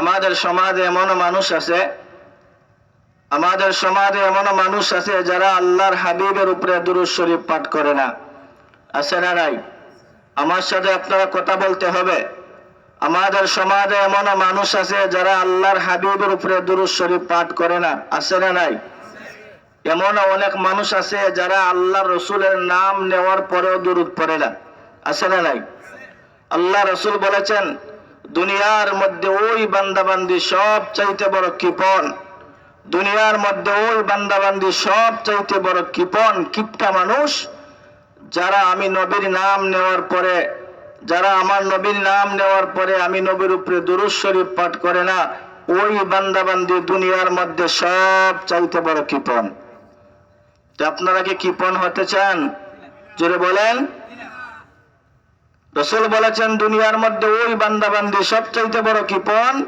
আমাদের সমাজে এমনও মানুষ আছে, আমাদের সমাজে এমনও মানুষ আছে যারা আল্লাহর হাবিবের উপরে দুরুদ শরীফ পাঠ করে না। আছে না নাই? আমার সাথে আপনারা কথা বলতে হবে। আমাদের সমাজে এমনও মানুষ আছে যারা আল্লাহর হাবিবের উপরে দুরুদ শরীফ পাঠ করে না। আছে না নাই? এমন অনেক মানুষ আছে যারা আল্লাহ রসুলের নাম নেওয়ার পরেও দুরুদ পড়ে না। আছে না নাই? আল্লাহ রসুল বলেছেন দুনিয়ার মধ্যে ওই বান্দাবান্দি সব চাইতে বড় কৃপন। দুনিয়ার মধ্যে ওই বান্দাবান্দি সব চাইতে বড় কৃপন, কিপটা মানুষ? যারা আমি নবীর নাম নেওয়ার পরে, যারা আমার নবীর নাম নেওয়ার পরে আমি নবীর উপরে দুরুদ শরীফ পাঠ করে না, ওই বান্দাবান্দি দুনিয়ার মধ্যে সব চাইতে বড় কৃপন। আপনারা কি কৃপন হতে চান? জোরে বলেন। রসুল বলেছেন, দুনিয়ার মধ্যে ওই বান্দাবান্দি সবচাইতে বড় কৃপন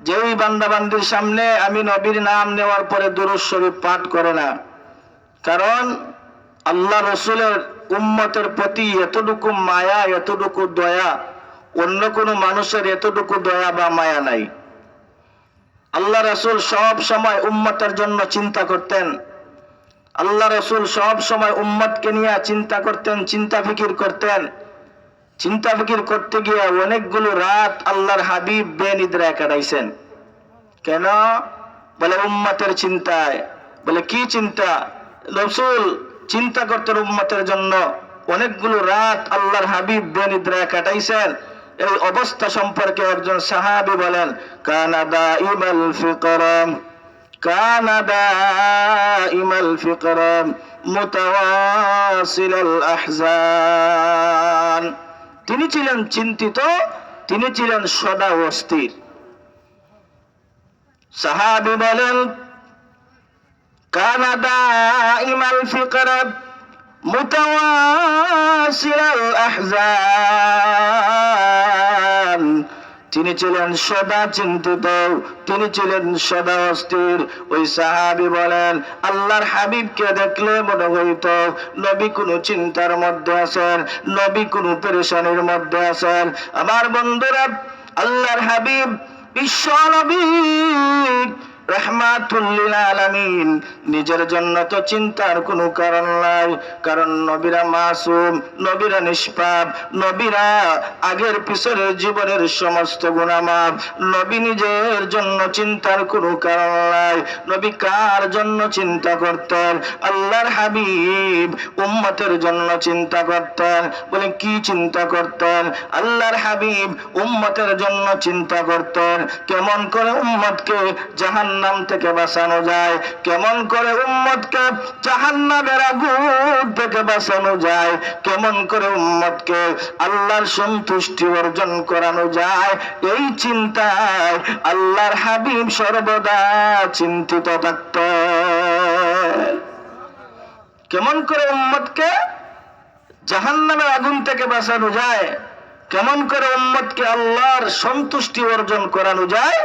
যে ওই বান্দাবান্দির সামনে আমি নবীর নাম নেওয়ার পরে দুরুদ শরীফ পাঠ করে না। কারণ, আল্লাহ রসুলের উম্মতের প্রতি এতটুকু মায়া, এতটুকু দয়া, অন্য কোনো মানুষের এতটুকু দয়া বা মায়া নাই। আল্লাহ রসুল সব সময় উম্মতের জন্য চিন্তা করতেন। আল্লাহ রসুল সব সময় উম্মতকে নিয়ে চিন্তা করতেন, চিন্তা ফিকির করতেন। চিন্তা ফিকির করতে গিয়ে অনেকগুলো রাত আল্লাহর হাবিব বেনিদ্রায় কাটাইছেন। কেন? বলে উম্মাতের চিন্তায়। বলে কি চিন্তা? রসুল চিন্তা করতেন উম্মতের জন্য। অনেকগুলো রাত আল্লাহর হাবিব বেনিদ্রায় কাটাইছেন। এই অবস্থা সম্পর্কে একজন সাহাবি বলেন কানাদা ইমাল ফিকরম কানাদা ইমাল ফিকরম মুতাওয়াসিল আহজান। তিনি ছিলেন চিন্তিত তিনি ছিলেন সদা অস্থির। সাহাবি বলেন কানাডা ইমাল ফিকর মুতাওয়াসিল আহজান। তিনি ছিলেন সদা চিন্তিত, তিনি ছিলেন সদা অস্থির। ওই সাহাবি বলেন, আল্লাহর হাবিবকে দেখলে মনে হইত নবী কোনো চিন্তার মধ্যে আছেন, নবী কোনো পেরেশানির মধ্যে আছেন। আমার বন্ধুরা, আল্লাহর হাবিব বিশ্ব নবী। রহমাতুল্লিল আলামিন নিজের জন্য তো চিন্তার কোনো কারণ নাই। কারণ নবীরা মাসুম, নবীরা নিষ্পাপ, নবীরা আগের পিছনের জীবনের সমস্ত গুণামাপ। নবী নিজের জন্য চিন্তার কোনো কারণ নাই। নবী কার জন্য চিন্তা করতেন? আল্লাহর হাবিব উম্মতের জন্য চিন্তা করতেন। বলে, কি চিন্তা করতেন? আল্লাহর হাবিব উম্মতের জন্য চিন্তা করতেন। কেমন করে উম্মতকে জাহান জাহান্নাম থেকে বাঁচানো যায়। কেমন করে উম্মতকে জাহান্নামের আগুন থেকে বাঁচানো যায়, কেমন করে উম্মতকে আল্লাহর সন্তুষ্টি অর্জন করানো যায়, এই চিন্তায় আল্লাহর হাবিব সর্বদা চিন্তিত থাকত কেমন করে উম্মতকে জাহান্নামের আগুন থেকে বাঁচানো যায়, কেমন করে উম্মতকে আল্লাহর সন্তুষ্টি অর্জন করানো যায়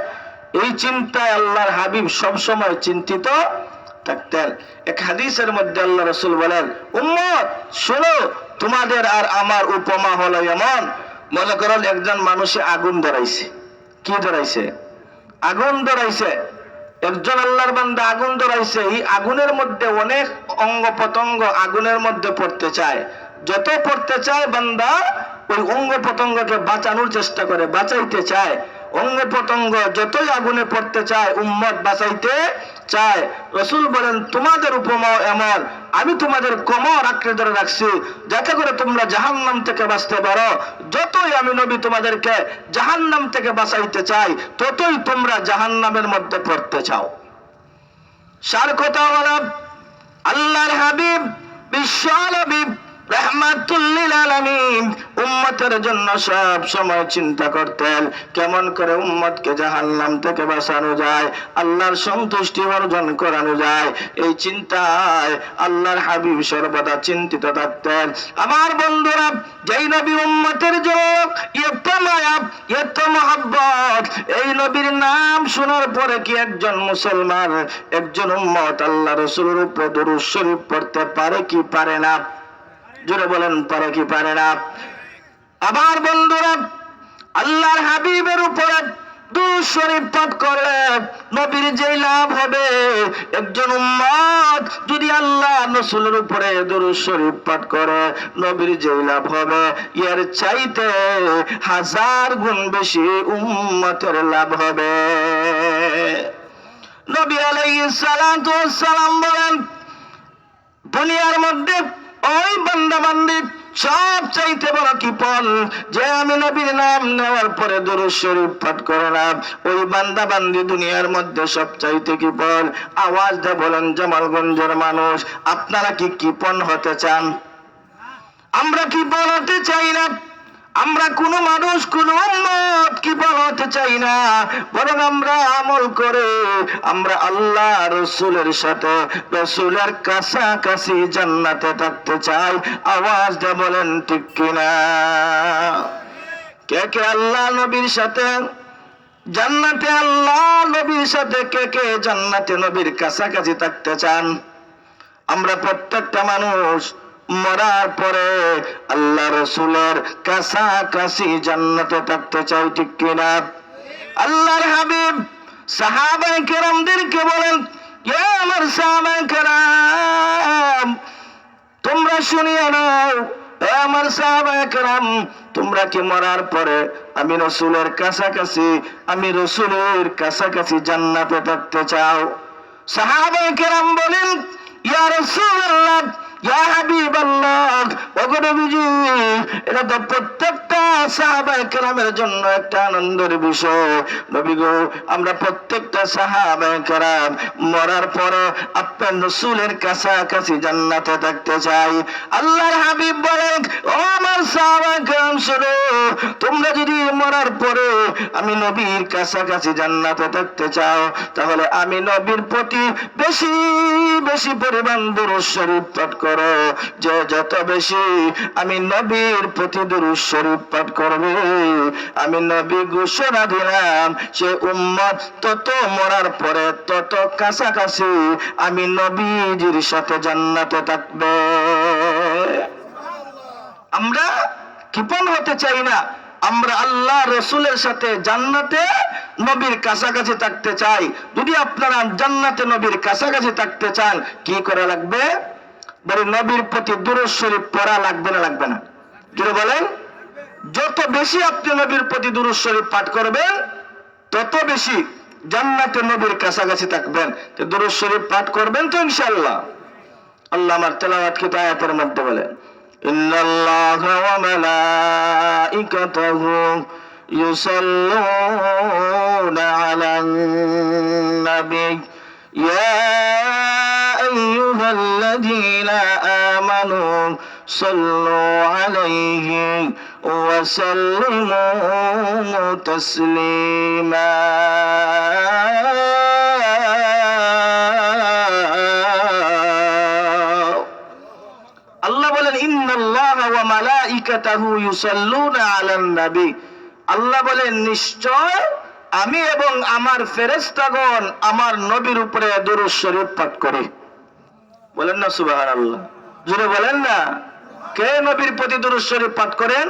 এই চিন্তায় আল্লাহর হাবিব সব সময় চিন্তিত থাকতেন। এক হাদিসের মধ্যে আল্লাহ রসুল বলেন, উম্মত, শোনো, তোমাদের আর আমার উপমা হলো এমন। মনে করেন একজন মানুষে আগুন ধরাইছে। কি ধরাইছে? আগুন ধরাইছে। একজন আল্লাহর বান্দা আগুন ধরাইছে। এই আগুনের মধ্যে অনেক অঙ্গ প্রত্যঙ্গ আগুনের মধ্যে পড়তে চায়। যত পড়তে চায় বান্দা, ওই অঙ্গ প্রত্যঙ্গকে বাঁচানোর চেষ্টা করে, বাঁচাইতে চায়। অঙ্গ প্রত্যঙ্গ যতই আগুনে পড়তে চায়, উম্মত বাঁচাইতে চায়। রসুল বলেন, তোমাদের উপমা এমন। আমি তোমাদের কোমর আঁকড়ে ধরে রাখছি। যাতে করে তোমরা জাহান্নাম থেকে বাঁচতে পারো। যতই আমি নবী তোমাদেরকে জাহান্নাম থেকে বাঁচাইতে চাই, ততই তোমরা জাহান্নামের মধ্যে পড়তে চাও। সার কথা বলা, আল্লাহর হাবিব বিশ্ব হাবিব উম্মতের জন্য সব সময় চিন্তা করতেন, কেমন করে উম্মতকে জাহান্নাম থেকে বাঁচানো যায়, আল্লাহর সন্তুষ্টি অর্জন করানো যায়। এই চিন্তায় আল্লাহর হাবিব সর্বদা চিন্তিত থাকতেন। আমার বন্ধুরা, যেই নবী উম্মতের জন্য এত মায়া এত মহাব্বত। এই নবীর নাম শোনার পরে কি একজন মুসলমান, একজন উম্মত আল্লাহ রসুলের উপরে দরুদ শরীফ পড়তে পারে কি পারে না? জোরে বলেন, পারে কি পারে না? আবার বন্ধুরা, আল্লাহর হাবিবের উপরে পাঠ নবীর লাভ হবে? একজন উপরে শরীফ পাঠ করে, নবীর হবে? চাইতে হাজার গুণ বেশি উম্মতের লাভ হবে। নবী সালাতু সালাম বলেন, দুনিয়ার মধ্যে ওই বান্দা বান্দির সব চাইতে বড় কি পল যে আমি নবীর নাম নেওয়ার পরে দরুদ শরীফ পাঠ করে না ওই বান্দা বান্দি দুনিয়ার মধ্যে সব চাইতে কি পল আওয়াজ দিয়ে বলেন, জামালগঞ্জের মানুষ, আপনারা কি কিপন হতে চান? আমরা কি বলতে চাই না? আমরা কোন মানুষ, কোন উম্মত কি হতে চাই না? বরং আমরা আমল করে আমরা আল্লাহ রসুলের সাথে রসুলের কাছাকাছি জান্নাতে থাকতে চাই। আওয়াজ দিয়ে বলেন, ঠিক কিনা? কে কে আল্লাহ নবীর সাথে? জান্নাতে আল্লাহ নবীর সাথে কে কে জান্নাতে নবীর কাছাকাছি থাকতে চান? আমরা প্রত্যেকটা মানুষ মরার পরে আল্লাহ রসুলের কাছাকাছি জান্নাতে থাকতে চাই ঠিক কিনা? আল্লাহর হাবিব সাহাবাই কেরামদেরকে বলেন "এ আমার সাহাবাই কেরাম, তোমরা শুনিয়ে নাও আমার সাহাবাই কেরাম, তোমরা কি মরার পরে আমি রসুলের কাছাকাছি, আমি রসুলের কাছাকাছি জান্নাতে থাকতে চাও? সাহাবাই কেরাম বলেন, ইয়া রাসূলুল্লাহ কাছাকাছি জান্নাতে থাকতে চাই। আল্লাহর হাবিব বলেন, ও আমার শোনো, তোমরা যদি মরার পরে আমি নবীর কাছাকাছি জান্নাতে থাকতে চাও, তাহলে আমি নবীর প্রতি বেশি বেশি পরিমাণ দুরূদ শরীফ পাঠ করো। যে যত বেশি আমি নবীর প্রতি দুরূদ শরীফ পাঠ করবে, আমি নবী ঘোষণা দিলাম, সে উম্মত তত মরার পরে তত কাছাকাছি আমি নবীজির সাথে জান্নাতে থাকবে। আমরা কৃপণ হতে চাই না। আমরা আল্লাহ রসুলের সাথে জান্নাতে নবীর কাছাকাছি থাকতে চাই। যদি আপনারা জান্নাতে নবীর কাছাকাছি থাকতে চান, কি করা লাগবে? বলে নবীর প্রতি দূরত শরীফ পড়া লাগবে না লাগবে না। যেটা বলেন, যত বেশি আপনি নবীর প্রতি দূরত শরীফ পাঠ করবেন, তত বেশি জান্নাতে নবীর কাছাকাছি থাকবেন। দূরত শরীফ পাঠ করবেন তো ইনশাল্লাহ আল্লাহ আমার তেলাওয়াত কি আয়াতের মধ্যে বলেন ইন্নাল্লাহা ওয়া মালাইকাতাহু ইউসাল্লুনা আলান يا أيها الذين آمنوا صلوا عليه وسلموا تسليما আল্লাহ বলেন ইন্নাল্লাহ ওয়া মালাইকাতাহু ইউসাল্লুনা আলান নবী আল্লাহ বলেন নিশ্চয় আমি এবং আমার ফেরেশতাগণ আমার নবীর উপরে দুরূদ শরীফ পাঠ করি। বলেন না সুবহানাল্লাহ। জোরে বলেন না। কে নবীর প্রতি দুরূদ শরীফ পাঠ করেন?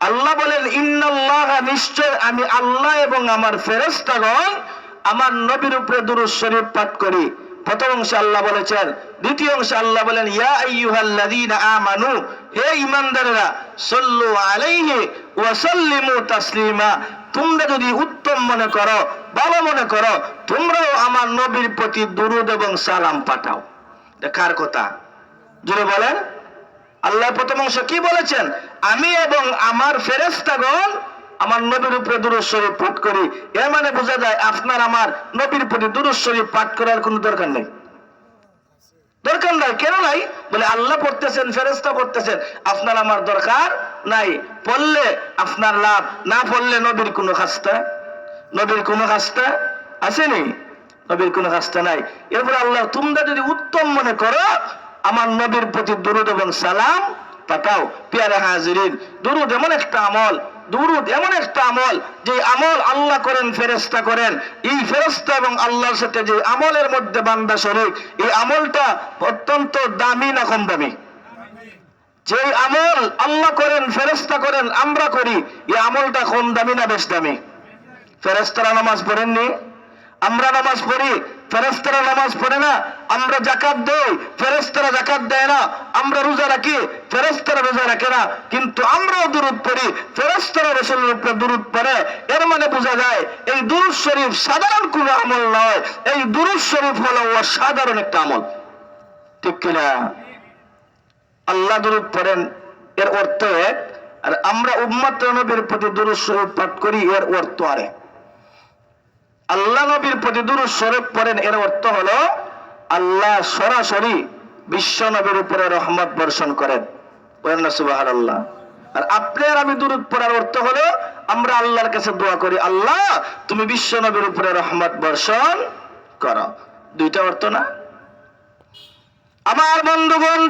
আল্লাহ বলেন, ইন্নাল্লাহ নিশ্চয় আমি আল্লাহ এবং আমার ফেরেশতাগণ আমার নবীর উপরে দুরূদ শরীফ পাঠ করি। প্রথম অংশে আল্লাহ বলেছেন, দ্বিতীয় অংশে আল্লাহ বলেন, ইয়া আইয়ুহাল্লাযীনা আমানু, হে ঈমানদারেরা, সাল্লু আলাইহি ওয়া সাল্লিমু তাসলিমা তোমরা যদি উত্তম মনে করো, ভালো মনে করো, তোমরাও আমার নবীর প্রতি দুরূদ এবং সালাম পাঠাও। দেখার কথা? জুড়ে বলেন। আল্লাহ প্রথম অংশ কি বলেছেন? আমি এবং আমার ফেরেস্তাগণ আমার নবীর উপরে দুরূদ পাঠ করি। এর মানে বোঝা যায় আপনার আমার নবীর প্রতি দুরূদ পাঠ করার কোনো দরকার নেই। দরকার নাই। কেন নাই? বলে, আল্লাহ পড়তেছেন ফেরেস্তা পড়তেছেন। আপনার আমার দরকার নাই। পড়লে আপনার লাভ, না পড়লে নবীর কোনো খাস্তা, নবীর কোনো খাস্তা আসেনি। নবীর কোনো খাস্তা নাই। এরপরে আল্লাহ, তোমরা যদি উত্তম মনে করো, আমার নবীর প্রতি দুরুদ এবং সালাম পাঠাও। পেয়ারে হাজিরিন, দুরুদ এমন একটা আমল দুরুদ এমন একটা আমল, যে আমল আল্লাহ করেন ফেরেস্তা করেন। এই ফেরেস্তা এবং আল্লাহর সাথে যে আমলের মধ্যে বান্দা শরীর এই আমলটা অত্যন্ত দামি না কম দামি? যে আমল আল্লাহ করেন ফেরেস্তা করেন, আমরা করি, এই আমলটা কম দামি না বেশ দামি? ফেরেস্তারা নামাজ পড়েননি? আমরা নামাজ পড়ি ফেরেস্তারা নামাজ পড়ে না, আমরা জাকাত দেই ফেরেস্তারা জাকাত দেয় না, আমরা রোজা রাখি ফেরেস্তারা রোজা রাখে না, কিন্তু আমরাও দুরুদ পড়ি ফেরেস্তারা রসুলের উপরে দুরুদ পড়ে, এর মানে বোঝা যায়, এই দুরুদ শরীফ সাধারণ কোন আমল নয়, এই দুরুদ শরীফ হলো সাধারণ একটা আমল। ঠিক কিনা আল্লাহ দুরুদ পড়েন, এর অর্থ এক, আর আমরা উম্মত নবীর প্রতি দুরুদ শরীফ পাঠ করি, এর অর্থ আরেক। আল্লাহ নবীর প্রতি দুরুদ শরীফ পড়েন, এর অর্থ হলো আল্লাহ সরাসরি বিশ্ব নবীর উপরে রহমত বর্ষণ করেন। বলেন না, সুবহানাল্লাহ। আর আপনি আর আমি দুরুদ পড়ার অর্থ হলো আমরা আল্লাহর কাছে দোয়া করি, আল্লাহ, তুমি বিশ্ব নবীর উপরে রহমত বর্ষণ করো। দুইটা অর্থ না? আমার বন্ধুগণ,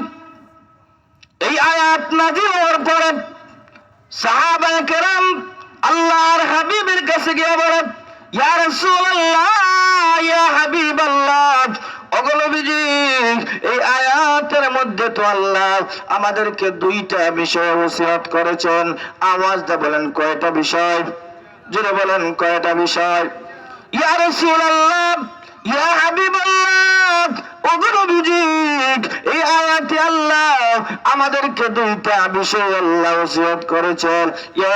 এই আয়াত নাজিল হওয়ার পরে সাহাবা কেরাম আল্লাহর হাবিবের কাছে গিয়ে ইয়া রাসূলুল্লাহ, ইয়া হাবিবাল্লাহ। অগলবিজি এই আয়াতের মধ্যে তো আল্লাহ আমাদেরকে দুইটা বিষয় ওসিয়ত করেছেন। আওয়াজ দা বলেন কয়টা বিষয়? জোরে বলেন কয়টা বিষয়? ইয়া রাসূলুল্লাহ ইয়া আয়াতে আল্লাহ আমাদেরকে দুইটা বিষয় আল্লাহ ওসিয়ত করেছেন।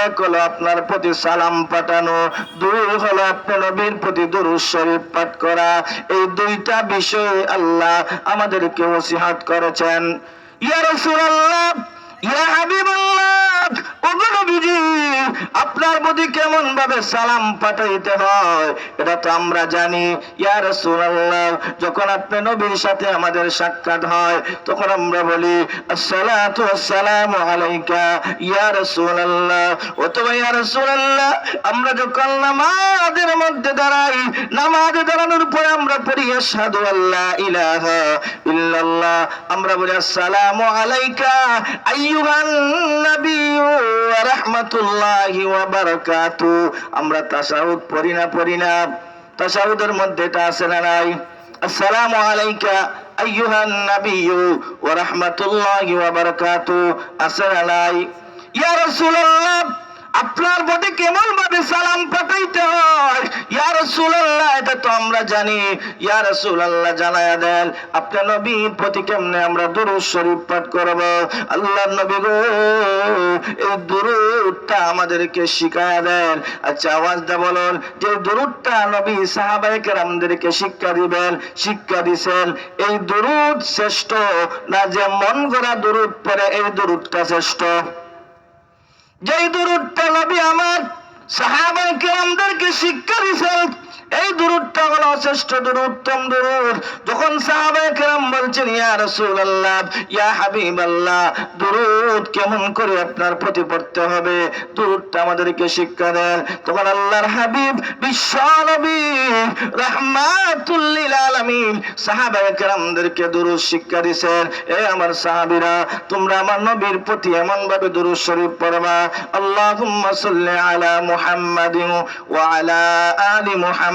এক হলো আপনার প্রতি সালাম পাঠানো, দুই হলো আপনার নবীর প্রতি দুরুদ শরীফ পাঠ করা। এই দুইটা বিষয় আল্লাহ আমাদেরকে ওসিহাত করেছেন। ইয়া রাসূলুল্লাহ, ইয়া হাবিবাল্লাহ আপনার প্রতি কেমন ভাবে সালাম পাঠাইতে হয়, এটা তো আমরা জানি। ইয়া রাসূলুল্লাহ, যখন আপনি নবীর সাথে আমাদের সাক্ষাৎ হয়, তখন আমরা বলি, আসসালাতু আসসালামু আলাইকা, ইয়া রাসূলুল্লাহ। অথবা, ইয়া রাসূলুল্লাহ, আমরা যখন নামাজের মধ্যে দাঁড়াই, নামাজে দাঁড়ানোর পরে আমরা পড়ি, আশহাদু আল্লা ইলাহা ইল্লাল্লাহ। আমরা বলি, আসসালামু আলাইকা, আইয়ুহান নাবিয়্যু ওয়া রাহমাতুল্লাহি ওয়া বারাকাতু, আমরা তাসাউদ পড়ি না পড়ি না। তাসাউদের মধ্যে এটা আছে না নাই? আসসালামু আলাইকা আইয়ুহান নাবিয়্যু ওয়া রাহমাতুল্লাহি ওয়া বারাকাতু, আছে না নাই? ইয়া রাসূলুল্লাহ! আপনার প্রতি কেমন ভাবে সালাম পাঠাইতে হয়? এটা তো আমরা জানি। দেন, আপনার প্রতি কেমনে আমরা শরীফ পাঠ করব? নবী গো, এই আমাদেরকে শিখায়া দেন। আচ্ছা আওয়াজটা বলুন। যে দুরূদটা নবী সাহাবায়ে কেরামদেরকে শিক্ষা দিবেন, শিক্ষা দিছেন, এই দুরূদ শ্রেষ্ঠ না যে মন গড়া দুরূদ পরে এই দুরূদটা শ্রেষ্ঠ? যেই দুরুদ নবী আমার সাহাবায়ে কেরামদেরকে শিক্ষা দিয়েছেন এই দুরুদটা হলো শ্রেষ্ঠ দুরুদ উত্তম দুরুদ যখন সাহাবায়ে কেরাম বলছেন, ইয়া রাসূলুল্লাহ, ইয়া হাবিবাল্লাহ দুরুদ কেমন করে আপনার প্রতি পড়তে হবে? দুরুদটা আমাদেরকে শিক্ষা দেন। তখন আল্লাহর হাবিব বিশ্ব নবী আলামিন কেরামদেরকে দুরুদ শিক্ষা দিয়েছেন এ আমার সাহাবীরা, তোমরা আমার নবীর প্রতি এমন ভাবে দুরুদ শরীফ পড়বা। আল্লাহুম্মা সাল্লি আলা মুহাম্মাদিন ওয়া আলা আলি মুহাম্মাদ।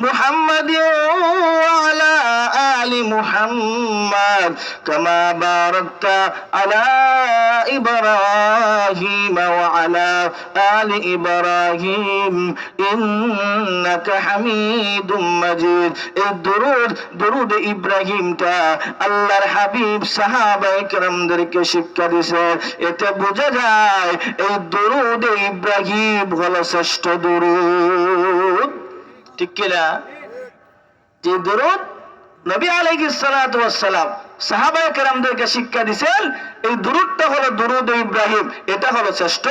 মুহাম্মাদিন ওয়া আলা আলি মুহাম্মাদ কামা বারাকতা আলা إبراهيم وعلى آل إبراهيم إنك حميد مجيد الدرود درود إبراهيم تا আল্লাহর হাবিব সাহাবা ইকরামদেরকে শিক্ষা দিছে এতে বোঝা যায় এই দরুদ ইব্রাহিম হলো শ্রেষ্ঠ দরুদ ঠিক কিনা যে দরুদ নবী আলাইহিস সালাতু ওয়াস সালাম সাহাবায়ে কেরামদেরকে শিক্ষা দিয়েছেন এই দুরুদটা হলো দুরুদ ইব্রাহিম, এটা হলো শ্রেষ্ঠ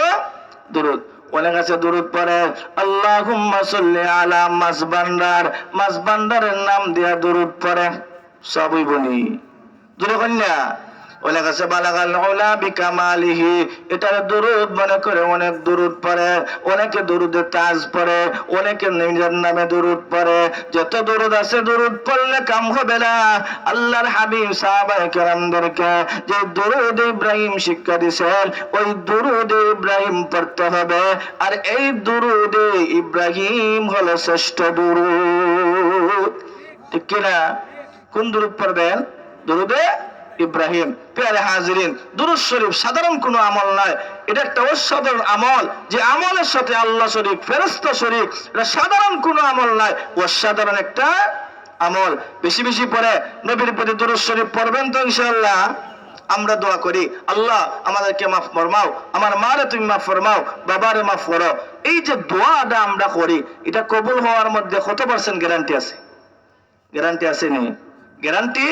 দুরুদ। অনেক আছে দুরুদ পরে আল্লাহুম্মা সাল্লি আলা মাসবান্ডার মাসবান্ডারের নাম দিয়া দুরুদ পরে সবই বলি। বনি দুরুদ অনেক আছে বালাগাল ওলা বিকামালিহি। এটার দুরুদ মনে করে অনেক দুরুদ পড়ে, অনেকে দুরুদে তাজ পড়ে, অনেকে নিজের নামে দুরুদ পড়ে। যত দুরুদ আছে দুরুদ পড়লে কাম হবে না। আল্লাহর হাবিব সাহাবায়ে কেরামদেরকে যে দুরুদ ইব্রাহিম শিক্ষা দিয়েছেন ওই দুরুদ ইব্রাহিম পড়তে হবে। আর এই দুরুদ ইব্রাহিম হলো শ্রেষ্ঠ দুরুদ। ঠিক কিনা? কোন দুরুদ পড়বেন? দুরুদে ইব্রাহিম পেয়ারে হাজিরিন, দুরুদ শরীফ সাধারণ কোনো আমল নয়। এটা একটা অসাধারণ আমল যে আমলের সাথে আল্লাহ শরীফ ফেরস্তা শরীফ, এটা সাধারণ কোনো আমল নয়। অসাধারণ একটা আমল। বেশি বেশি পরে নবীর প্রতি দুরুদ শরীফ পড়বেন তো ইনশাআল্লাহ। আমরা দোয়া করি, আল্লাহ আমাদেরকে মাফ ফরমাও, আমার মারে তুমি মাফ ফরমাও, বাবারে মাফ করো। এই যে দোয়াটা আমরা করি, এটা কবুল হওয়ার মধ্যে কত পার্সেন্ট গ্যারান্টি আছে? গ্যারান্টি আছে নি? গ্যারান্টি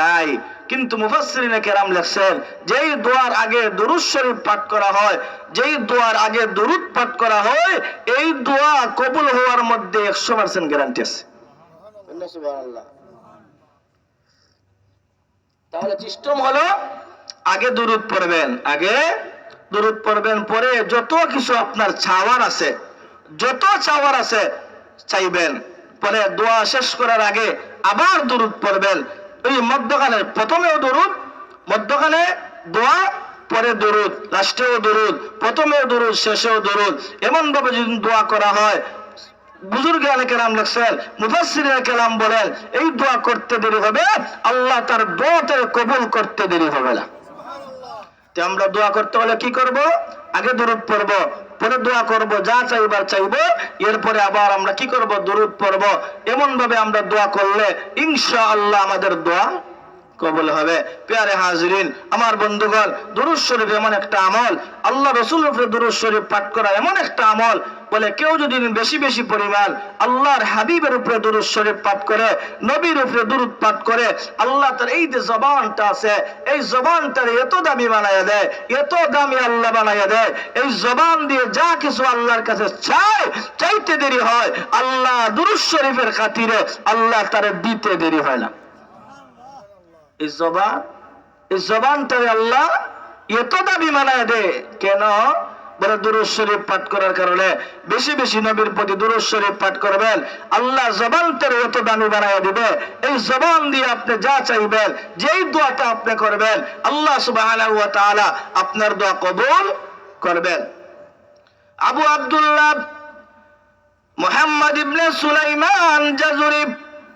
নাই। কিন্তু মুফাসসিরিনে কেরাম লেখছেন যেই দোয়ার আগে দুরুদ শরীফ পাঠ করা হয় যেই দোয়ার আগে দুরুদ পাঠ করা হয় এই দোয়া কবুল হওয়ার মধ্যে একশো পার্সেন্ট গ্যারান্টি আছে। তাহলে সিস্টেম হলো আগে দুরুদ পড়বেন আগে দুরুদ পড়বেন পরে যত কিছু আপনার চাওয়ার আছে যত চাওয়ার আছে চাইবেন। পরে দোয়া শেষ করার আগে আবার দুরুদ পড়বেন ওই মধ্যখানে, প্রথমেও দুরুদ, মধ্যখানে দোয়া পরে দরুদ, লাস্টেও দরুদ, প্রথমেও দরুদ, শেষেও দরুদ। এমন ভাবে যদি দোয়া করা হয়, বুজুর্গ কেরাম লেখছেন, মুফাসসিরিনে কেরাম বলেন, এই দোয়া করতে দেরি হবে, আল্লাহ তার দোয়াতে কবুল করতে দেরি হবে না। আমরা দোয়া করতে হলে কি করব? আগে দরুদ পড়ব। পরে দোয়া করব, যা চাইবার চাইব, এরপরে আবার আমরা কি করব, দরুদ পড়ব। এমন ভাবে আমরা দোয়া করলে ইনশাআল্লাহ আমাদের দোয়া কবল হবে। পেয়ারে হাজরিন, আমার বন্ধুগণ, দুরুদ শরীফ এমন একটা আমল, আল্লাহ রসুল উপরে দুরুদ শরীফ পাঠ করা এমন একটা আমল, বলে কেউ যদি বেশি বেশি পরিমাণ আল্লাহর হাবিবের উপরে দুরুদ শরীফ পাঠ করে, নবীর উপরে দুরুদ পাঠ করে, আল্লাহ তার এই যে জবানটা আছে, এই জবানটার এত দামি বানাইয়া দেয়, এত দামি আল্লাহ বানাইয়া দেয়, এই জবান দিয়ে যা কিছু আল্লাহর কাছে চায়, চাইতে দেরি হয়, আল্লাহ দুরুদ শরীফের খাতিরে আল্লাহ তার দিতে দেরি হয় না। জবান আল্লাহ এত দাবি মানায় দে। কেন? বলে পাঠ করার কারণে। বেশি বেশি নবীর প্রতি পাঠ করবেন। আল্লাহ এত দামি বানায় দিবে। এই জবান দিয়ে আপনি যা চাইবেন, যেই দোয়াটা আপনি করবেন, আল্লাহ তাআলা আপনার দোয়া কবুল করবেন। আবু আব্দুল্লাহ মোহাম্মদ ইবনে সুলাইমান জাজুরি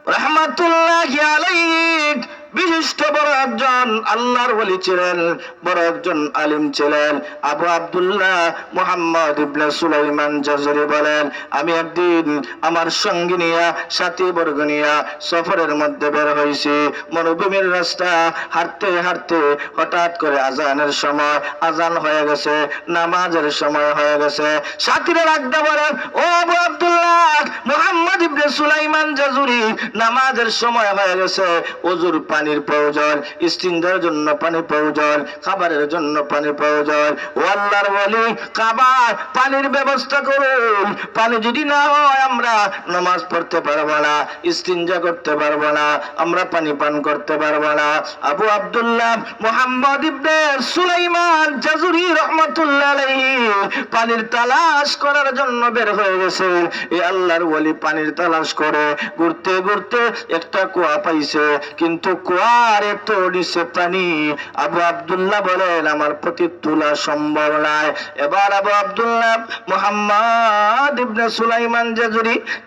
রহমাতুল্লাহি আলাইহি বিশিষ্ট বড় একজন আল্লাহর বলি ছিলেন, বড় একজন আলিম ছিলেন। আবু আব্দুল্লাহ মোহাম্মদ ইবনে সুলাইমান জাজরি বলেন, আমি একদিন আমার সঙ্গী নিয়া, সাথী বর্গ নিয়া সফরের মধ্যে বের হয়েছি মরুভূমির রাস্তা হাঁটতে হাঁটতে হঠাৎ করে আজানের সময় আজান হয়ে গেছে, নামাজের সময় হয়ে গেছে। সাথীরা রাখতে বলেন ও আবু আব্দুল্লাহ, মোহাম্মদ ইবনে সুলাইমান জাজুরি, নামাজের সময় হয়ে গেছে ওজুর পানির প্রয়োজন ইস্তিনজার জন্য পানি প্রয়োজন, খাবারের জন্য পানি প্রয়োজন। ও আল্লাহর বলি খাবার পানির ব্যবস্থা করুন। পানি যদি না হয় আমরা নামাজ পড়তে পারব না ইস্তিনজা করতে পারব না, আমরা পানি পান করতে পারব না। আবু আব্দুল্লাহ মোহাম্মদ ইবনে সুলাইমান জাজুরি রহমাতুল্লাহ পানির তালাশ করার জন্য বের হয়ে গেছে। এই আল্লাহর ওলি পানির তালাশ করে, ঘুরতে ঘুরতে একটা কুয়া পাইছে, কিন্তু কুয়ার পানি আবু আব্দুল্লাহ বলেন, আমার প্রতি তোলা সম্ভব নয়। এবার আবু আব্দুল্লাহ মোহাম্মদ ইবনে সুলাইমান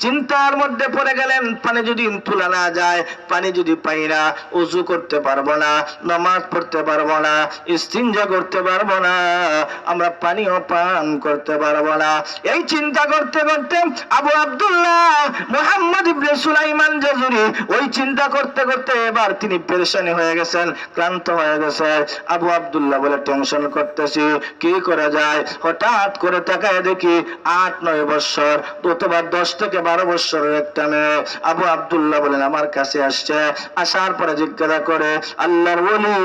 চিন্তার মধ্যে পড়ে গেলেন, পানি যদি তোলা না যায়, পানি যদি পাই না, উজু করতে পারব না, নামাজ পড়তে পারব না ইস্তিনজা করতে পারব না, আমরা পানিও পান করতে পারব না। এই চিন্তা করতে করতে আবু আব্দুল্লাহ মোহাম্মদ ইবনে সুলাইমান জাজুরি ওই চিন্তা করতে করতে এবার তিনি পেরেশানি হয়ে গেছেন, ক্লান্ত হয়ে গেছেন। আবু আব্দুল্লাহ বলে, টেনশন করতেছি, কি করা যায়? হঠাৎ করে তাকায় দেখি আট, নয় বছর অথবা দশ থেকে বারো বছরের একটা মেয়ে। আবু আব্দুল্লাহ বলেন, আমার কাছে আসছে। আসার পরে জিজ্ঞাসা করে, আল্লাহর বলি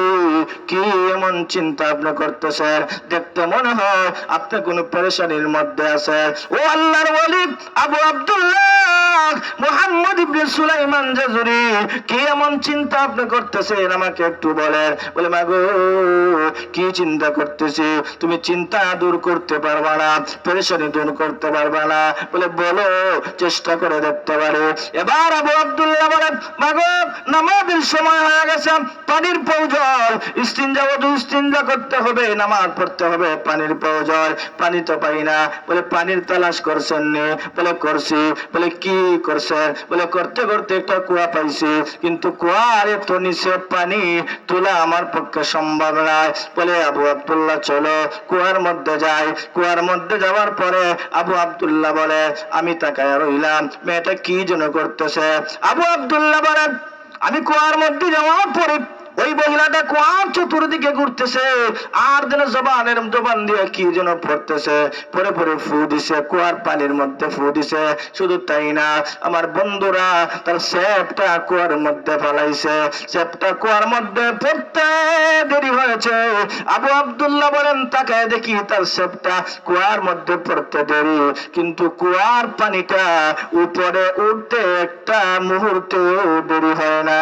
কি এমন চিন্তা আপনি করতেছেন? দেখতে মনে হয় আপনি কোন পরেশানির মধ্যে আছেন। ও আল্লাহর বলি আবু আব্দুল্লাহ, মোহাম্মদ ইবনে সুলাইমান জাজুরি, কি এমন চিন্তা আপনি আপনি করতেছেন আমাকে একটু বলেন। বলে মাগো কি চিন্তা করতেছি? তুমি চিন্তা দূর করতে পারবা না, পেরেশানি দূর করতে পারবা না। বলে, বলো, চেষ্টা করে দেখতে পারে। এবার আবু আব্দুল্লাহ বলেন মাগো নামাজের সময় হয়ে গেছে, পানির প্রয়োজন। ইস্তিনজা ওদু ইস্তিনজা করতে হবে, নামাজ পড়তে হবে, পানির প্রয়োজন। পানি তো পাই না। বলে, পানির তালাশ করছেন নি। বলে, করছি। বলে, কি করছেন? বলে, করতে করতে একটা কুয়া পাইছি, কিন্তু কুয়ার এত নিচে পানি তোলা আমার পক্ষে সম্ভব নয়। বলে আবু আবদুল্লাহ, চলো, কুয়ার মধ্যে যাই। কুয়ার মধ্যে যাওয়ার পরে আবু আবদুল্লাহ বলে, আমি তাকায় রইলাম, মেয়েটা কি যেন করতেছে? আবু আবদুল্লাহ বলে আমি কুয়ার মধ্যে যাওয়ার পরে ওই মহিলাটা কুয়ার চতুর্দিকে ঘুরতেছে? আর যেন জবানের জবান দিয়ে কি যেন পড়তেছে? পরে পরে ফু দিছে, কুয়ার পানির মধ্যে ফু দিছে। শুধু তাই না, আমার বন্ধুরা, তার সেপটা কুয়ার মধ্যে ফেলাইছে। সেপটা কুয়ার মধ্যে পড়তে দেরি হয়েছে। আবু আব্দুল্লাহ বলেন তাকে দেখি তার সেপটা কুয়ার মধ্যে পড়তে দেরি। কিন্তু কুয়ার পানিটা উপরে উঠতে একটা মুহূর্তেও দেরি হয় না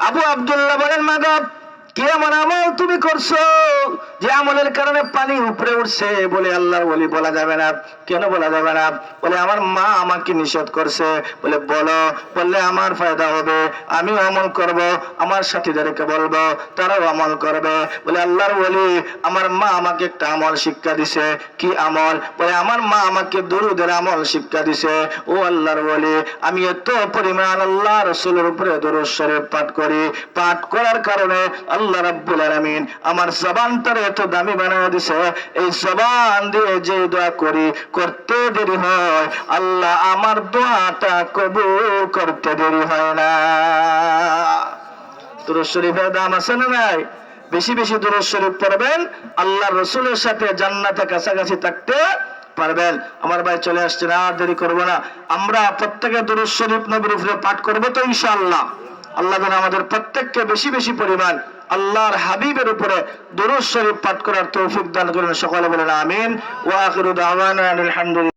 আবু আব্দুল্লাহ বলেন মাদব কি এমন আমল তুমি করছ? যে আমলের কারণে পানি উপরে উঠছে বলে আল্লাহর বলি বলা যাবে না। কেন বলা যাবে না? বলে, আমার মা আমাকে নিষেধ করছে। বলে, বলো। বললে, আমার ফায়দা হবে। আমিও আমল করব, আমার সাথীদেরকে বলব, তারাও আমল করবে। বলে, আল্লাহর বলি আমার মা আমাকে একটা আমল শিক্ষা দিছে। কি আমল? বলে, আমার মা আমাকে দরুদের আমল শিক্ষা দিছে। ও আল্লাহর বলি আমি এত পরিমাণ আল্লাহ রসুলের উপরে দরুদ শরীফ পাঠ করি। পাঠ করার কারণে আল্লাহ রাব্বুল আলামিন আমার জবানটারে এত দামি বানায় দিছে। এই জবান দিয়ে যে দোয়া করি, করতে দেরি হয়। আল্লাহ আমার দোয়াটা কবুল করতে দেরি হয় না। দরুদ শরীফের দাম আছে না নাই? বেশি বেশি দরুদ শরীফ পড়বেন আল্লাহ রসুলের সাথে জান্নাতে কাছাকাছি থাকতে পারবেন। আমার ভাই চলে আসছেন আর দেরি করব না। আমরা প্রত্যেকে দরুদ শরীফ নবীর উপরে পাঠ করব তো ইনশাআল্লাহ। আল্লাহ যেন আমাদের প্রত্যেককে বেশি বেশি পরিমাণ আল্লাহর হাবিবের উপরে দুরুজ শরীফ পাঠ করার তৌফিক দান করেন। সকলে বলেন আমিন। ওয়া আখিরু দাওয়ানা আলহামদুলিল্লাহ